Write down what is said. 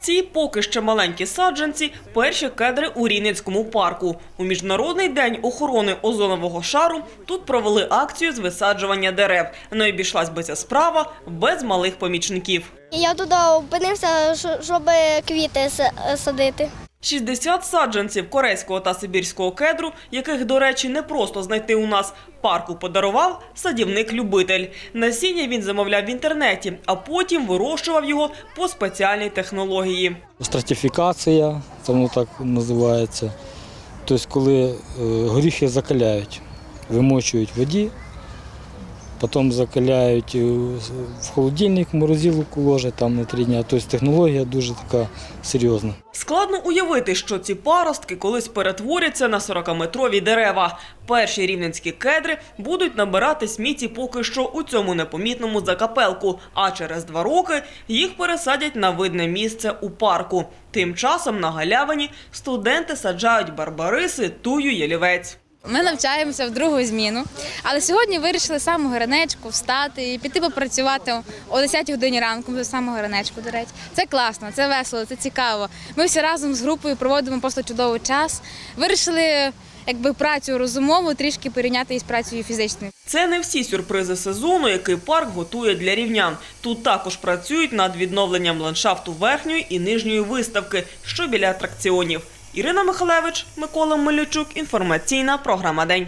Ці поки ще маленькі саджанці – перші кедри у Рівненському парку. У Міжнародний день охорони озонового шару тут провели акцію з висаджування дерев. Не обійшлась би ця справа без малих помічників. Я туди опинився, щоб квіти садити. 60 саджанців корейського та сибірського кедру, яких, до речі, не просто знайти у нас, парку подарував садівник-любитель. Насіння він замовляв в інтернеті, а потім вирощував його по спеціальній технології. Стратифікація, це воно так називається. Тобто, коли е, горіхи закаляють, вимочують воді, потім закаляють в холодильник, морозилку ложать там на три дні. Тобто технологія дуже така серйозна. Складно уявити, що ці паростки колись перетворяться на 40-метрові дерева. Перші рівненські кедри будуть набирати сміті поки що у цьому непомітному закапелку, а через два роки їх пересадять на видне місце у парку. Тим часом на галявині студенти саджають барбариси, тую ялівець. Ми навчаємося в другу зміну, але сьогодні вирішили самого ранечку встати і піти попрацювати о 10 годині ранку, до самого ранечку, до речі. Це класно, це весело, це цікаво. Ми всі разом з групою проводимо просто чудовий час. Вирішили якби працю розумову трішки порівняти із працею фізичною. Це не всі сюрпризи сезону, який парк готує для рівнян. Тут також працюють над відновленням ландшафту верхньої і нижньої виставки, що біля атракціонів. Ірина Михалевич, Микола Милючук. Інформаційна програма День.